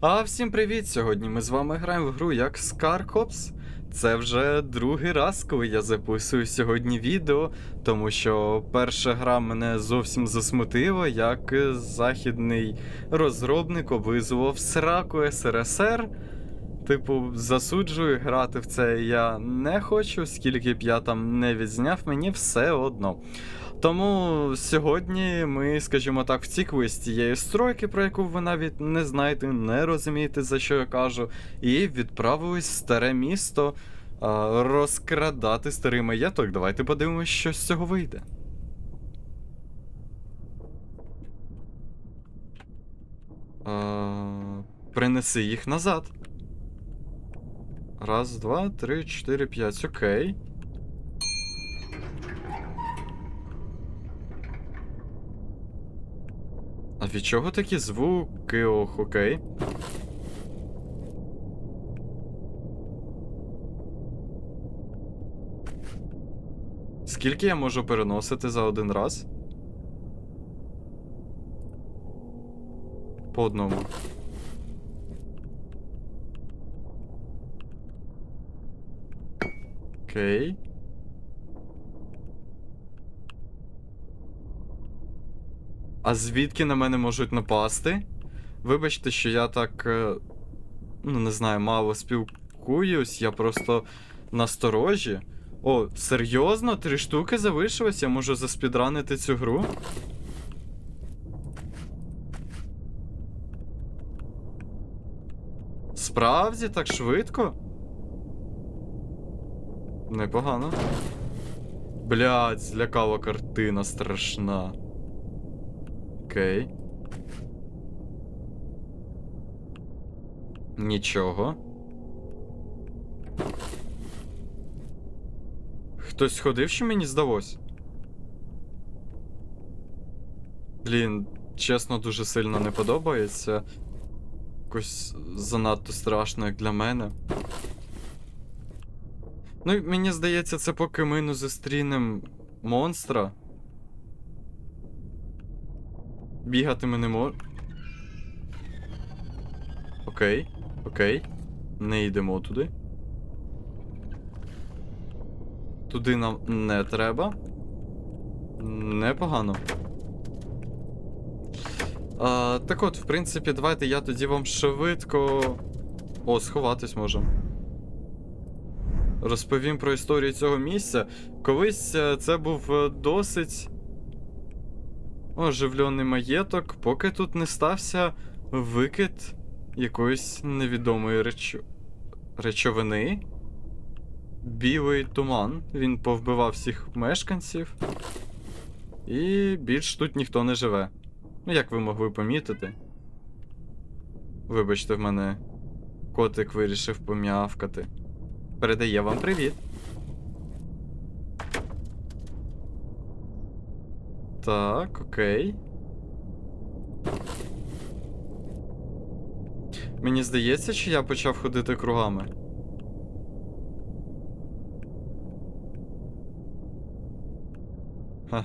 А всім привіт! Сьогодні ми з вами граємо в гру як Scarcops. Це вже другий раз, коли я записую сьогодні відео, тому що перша гра мене зовсім засмутила, як західний розробник облизував сраку СРСР. Типу, засуджую, грати в це я не хочу, скільки б я там не відзняв, мені все одно. Тому сьогодні ми, скажімо так, втікли з тієї стройки, про яку ви навіть не знаєте, не розумієте, за що я кажу, і відправились в старе місто а, розкрадати старий маєток. Давайте подивимось, що з цього вийде. А, принеси їх назад. Раз, два, три, чотири, п'ять. Окей. Від чого такі звуки? Ох, окей. Скільки я можу переносити за один раз? По одному. Окей. А звідки на мене можуть напасти? Вибачте, що я так. е, Ну, не знаю, мало спілкуюсь, я просто насторожі. О, серйозно? Три штуки залишилось? Я можу заспідранити цю гру? Справді так швидко? Непогано. Блядь, злякала картина страшна. Окей. Нічого. Хтось ходив, що мені здалось? Блін, чесно, дуже сильно не подобається. Якось занадто страшно, як для мене. Ну, мені здається, це поки ми не зустрінемо монстра. Бігати ми не можемо. Окей, окей. Не йдемо туди. Туди нам не треба. Непогано. А, так от, в принципі, давайте я тоді вам швидко. О, сховатись можемо. Розповім про історію цього місця. Колись е, це був е, досить оживлений маєток, поки тут не стався викид якоїсь невідомої речо... речовини. Білий туман. Він повбивав всіх мешканців. І більш тут ніхто не живе. Ну, як ви могли помітити. Вибачте, в мене котик вирішив пом'явкати. Передає вам привіт. Так, окей. Мені здається, чи я почав ходити кругами. Ха.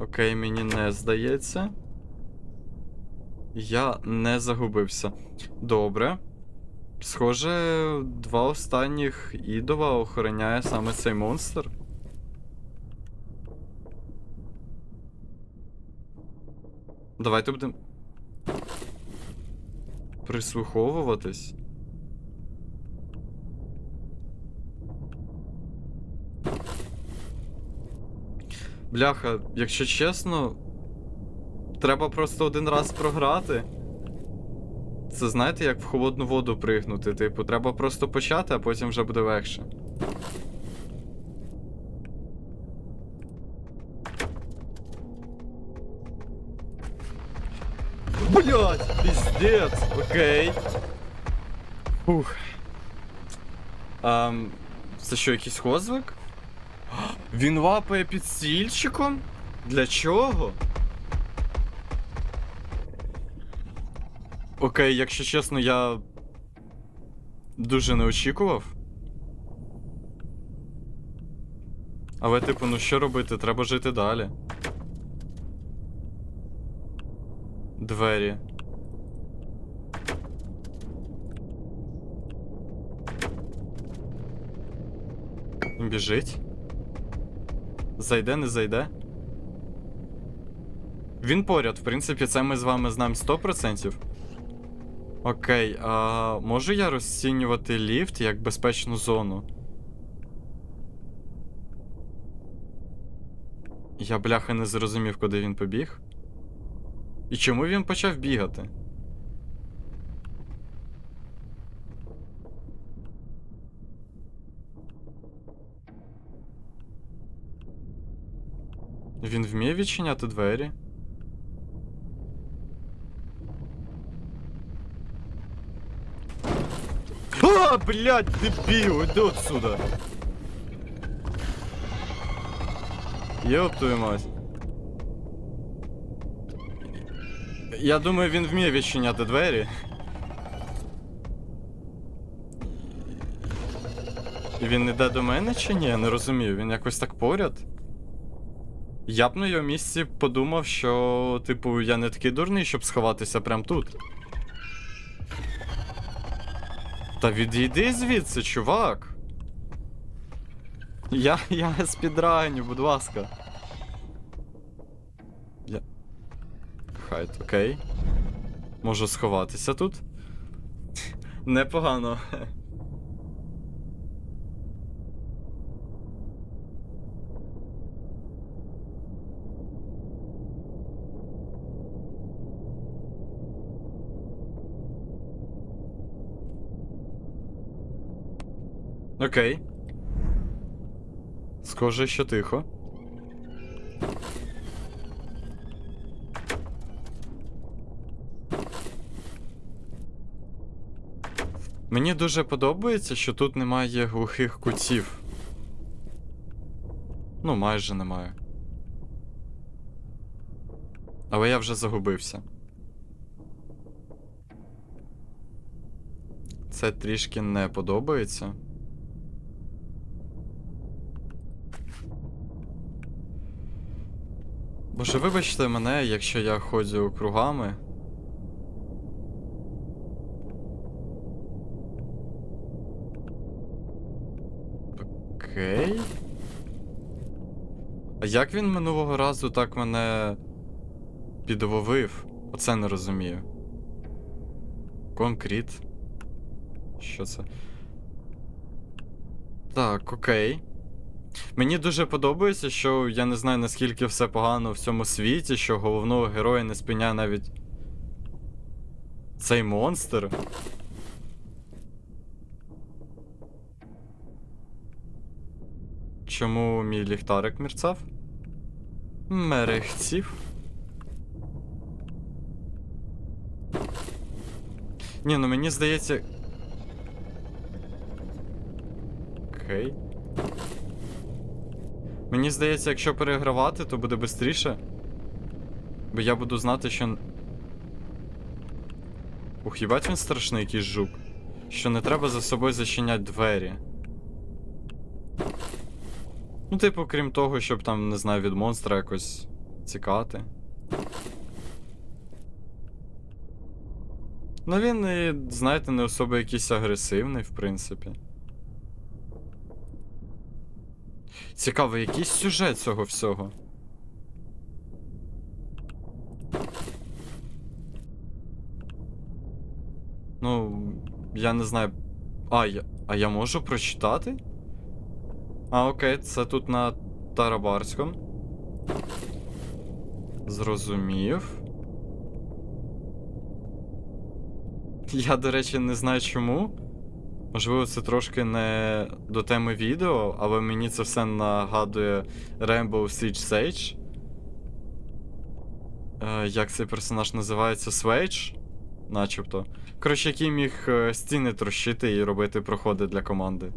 Окей, мені не здається. Я не загубився. Добре. Схоже, два останніх ідола охороняє саме цей монстр. Давайте будемо. Прислуховуватись. Бляха, якщо чесно, треба просто один раз програти. Це знаєте, як в холодну воду пригнути. Типу, треба просто почати, а потім вже буде легше. Блять, пиздец, окей. Фух. Ам, це що, якийсь хозвик? Він лапає під стільчиком? Для чого? Окей, якщо чесно, я дуже не очікував. Але, типу, ну що робити? Треба жити далі. двері. Біжить. Зайде, не зайде. Він поряд, в принципі, це ми з вами знаємо 100%. Окей, а можу я розцінювати ліфт як безпечну зону? Я бляха не зрозумів, куди він побіг. І чому він почав бігати? Він вміє відчиняти двері? А, блядь, дебіл, іди отсюда. Ёб твою мать. Я думаю, він вміє відчиняти двері. І він іде до мене чи ні? Я не розумію, він якось так поряд. Я б на його місці подумав, що, типу, я не такий дурний, щоб сховатися прямо тут. Та відійди звідси, чувак. Я, я спідраню, будь ласка. Я. Хайт, окей. Можу сховатися тут. Непогано. Окей. Схоже, що тихо. Мені дуже подобається, що тут немає глухих кутів. Ну, майже немає. Але я вже загубився. Це трішки не подобається. Боже, вибачте мене, якщо я ходжу кругами. Окей. А як він минулого разу так мене підловив? Оце не розумію. Конкрет. Що це? Так, окей. Мені дуже подобається, що я не знаю наскільки все погано в цьому світі, що головного героя не спиняє навіть цей монстр. Чому мій ліхтарик мерцав? Мерехтів. Ні, ну мені здається. Окей. Мені здається, якщо перегравати, то буде швидше. Бо я буду знати, що. Ух, їбать він страшний якийсь жук. Що не треба за собою зачиняти двері. Ну, типу, крім того, щоб там, не знаю, від монстра якось тікати. Ну він знаєте, не особо якийсь агресивний, в принципі. Цікаво, який сюжет цього всього? Ну, я не знаю. А, я, а я можу прочитати? А, окей, це тут на Тарабарському. Зрозумів. Я, до речі, не знаю чому. Можливо, це трошки не до теми відео, але мені це все нагадує Rainbow Siege. Е, як цей персонаж називається? Свейдж? Начебто. Коротше, який міг е, стіни трощити і робити проходи для команди.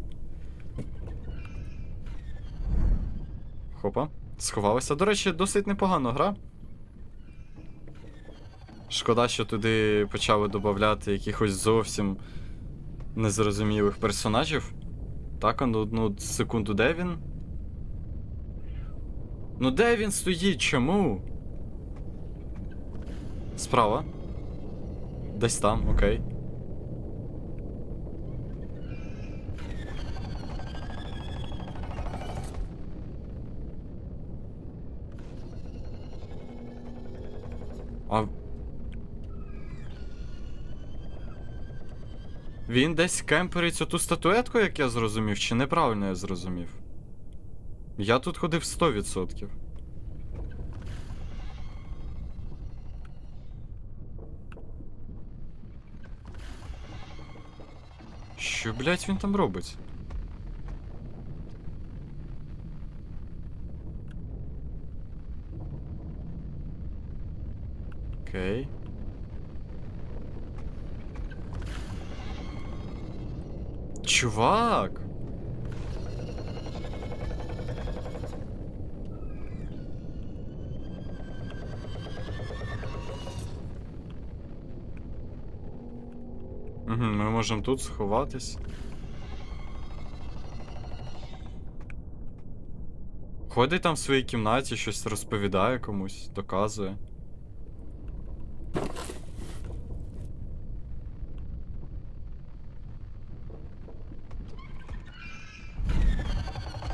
Хопа, сховалися. До речі, досить непогана гра. Шкода, що туди почали додати якихось зовсім незрозумілих персонажів. Так, а ну одну секунду, де він? Ну де він стоїть? Чому? Справа. Десь там, окей. А. Він десь кемперить оту статуетку, як я зрозумів, чи неправильно я зрозумів? Я тут ходив 100%. Що, блядь, він там робить? Окей. Чувак! Угу, ми можемо тут сховатись. Ходить там в своїй кімнаті, щось розповідає комусь, доказує.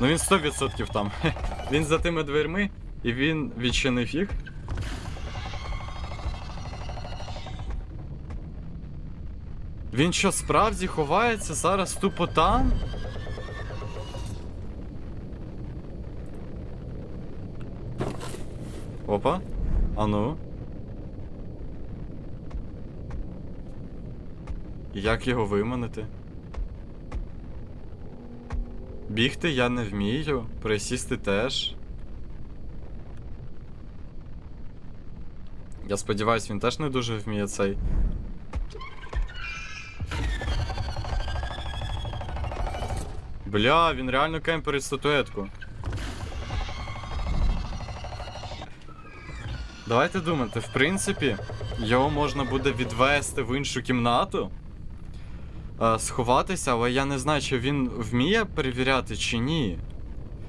Ну він 100% там. Він за тими дверми, і він відчинив їх. Він що, справді ховається зараз тупо там? Опа. А ну. Як його виманити? Бігти я не вмію, присісти теж. Я сподіваюсь, він теж не дуже вміє цей. Бля, він реально кемперить статуетку. Давайте думати, в принципі, його можна буде відвести в іншу кімнату, сховатися, але я не знаю, чи він вміє перевіряти чи ні.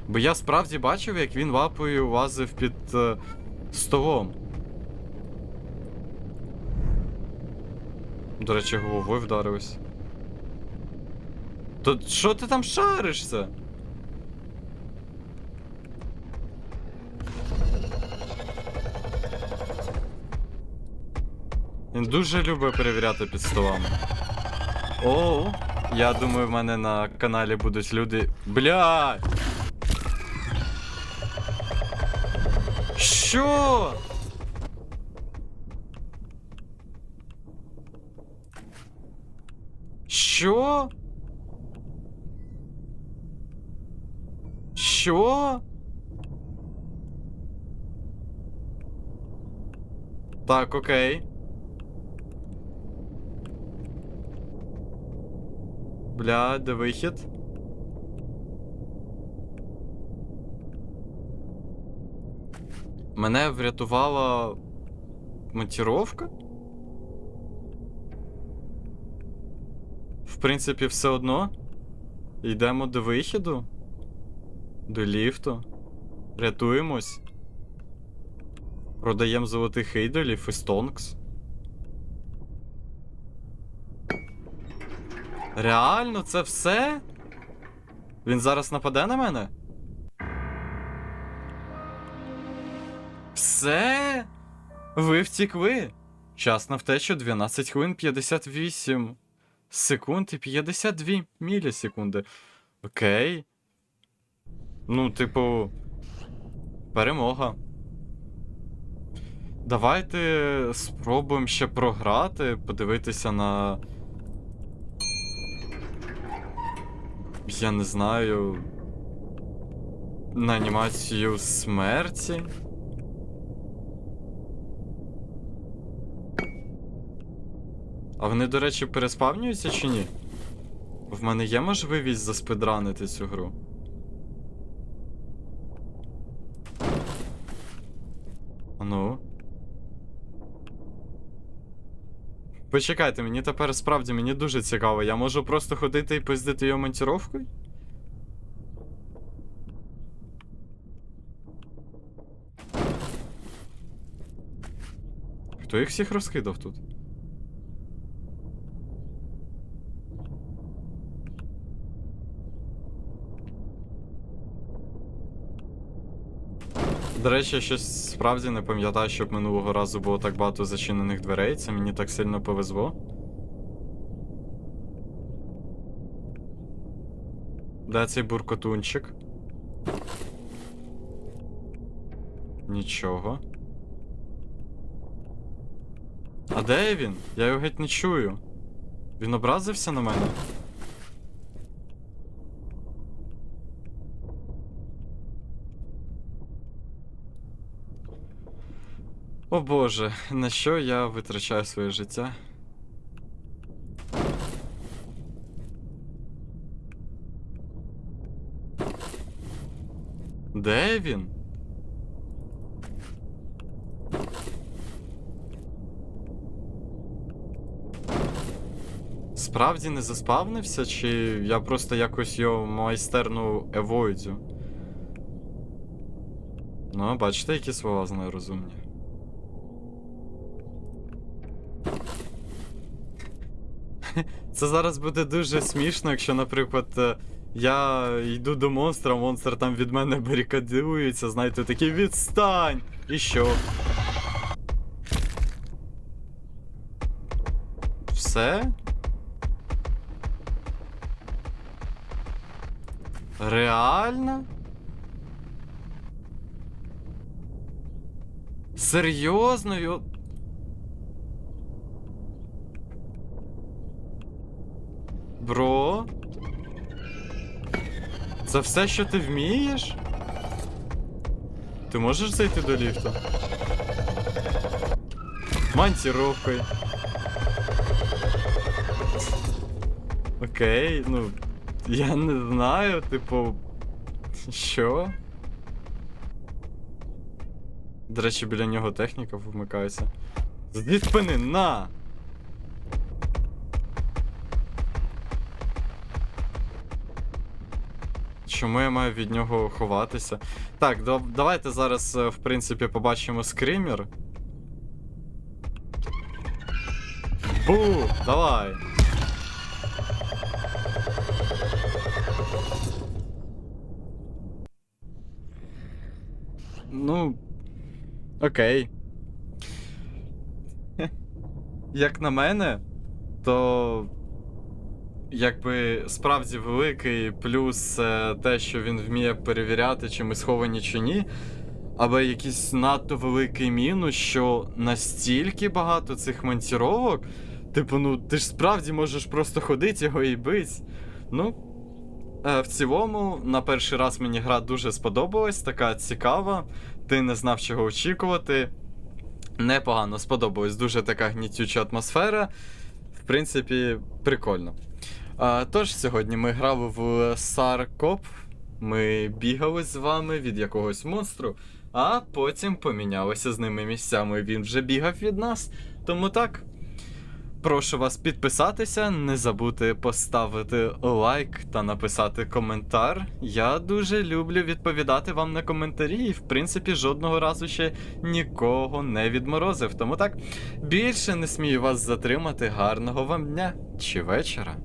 Бо я справді бачив, як він лапою лазив під е, столом. До речі, головою вдарився. То що ти там шаришся? Він дуже любить перевіряти під столами. О, я думаю, в мене на каналі будуть люди. Бля! Що? Що? Що? Так, окей. Бля, де вихід? Мене врятувала монтіровка? В принципі, все одно. Йдемо до вихіду. До ліфту. Рятуємось. Продаємо золотих ідолів і стонкс. Реально, це все? Він зараз нападе на мене? Все? Ви втікли? Час на втечу 12 хвилин 58 секунд і 52 мілісекунди. Окей. Ну, типу. Перемога. Давайте спробуємо ще програти, подивитися на. Я не знаю. На анімацію смерті. А вони, до речі, переспавнюються чи ні? В мене є можливість заспидранити цю гру. А ну. Почекайте, мені тепер справді мені дуже цікаво. Я можу просто ходити і пиздити його монтіровкою? Хто їх всіх розкидав тут? До речі, я щось справді не пам'ятаю, щоб минулого разу було так багато зачинених дверей. Це мені так сильно повезло. Де цей буркотунчик? Нічого. А де він? Я його геть не чую. Він образився на мене? О боже, на що я витрачаю своє життя? Де він? Справді не заспавнився, чи я просто якось його майстерно евоїдю? Ну, бачите, які слова знаю розумні. Це зараз буде дуже смішно, якщо, наприклад, е, я йду до монстра, монстр там від мене барикадується, знаєте, такий відстань! І що? Все? Реально? Серйозно? Бро? Це все, що ти вмієш? Ти можеш зайти до ліфту? Монтіровкою. Окей, ну. Я не знаю, типу. Що? До речі, біля нього техніка вмикається. Зі спини, на! Чому я маю від нього ховатися? Так, да- давайте зараз, е, в принципі, побачимо скример. Бу! Давай! Ну. Окей. Як на мене, то. Якби справді великий плюс е, те, що він вміє перевіряти, чи ми сховані чи ні. Або якийсь надто великий мінус, що настільки багато цих монтіровок. Типу, ну ти ж справді можеш просто ходити його і бить. Ну, Е, В цілому, на перший раз мені гра дуже сподобалась, така цікава. Ти не знав, чого очікувати. Непогано сподобалась, дуже така гнітюча атмосфера. В принципі, прикольно. А, тож, сьогодні ми грали в Саркоп. Ми бігали з вами від якогось монстру, а потім помінялися з ними місцями. Він вже бігав від нас. Тому так. Прошу вас підписатися, не забути поставити лайк та написати коментар. Я дуже люблю відповідати вам на коментарі, і в принципі жодного разу ще нікого не відморозив. Тому так більше не смію вас затримати. Гарного вам дня чи вечора.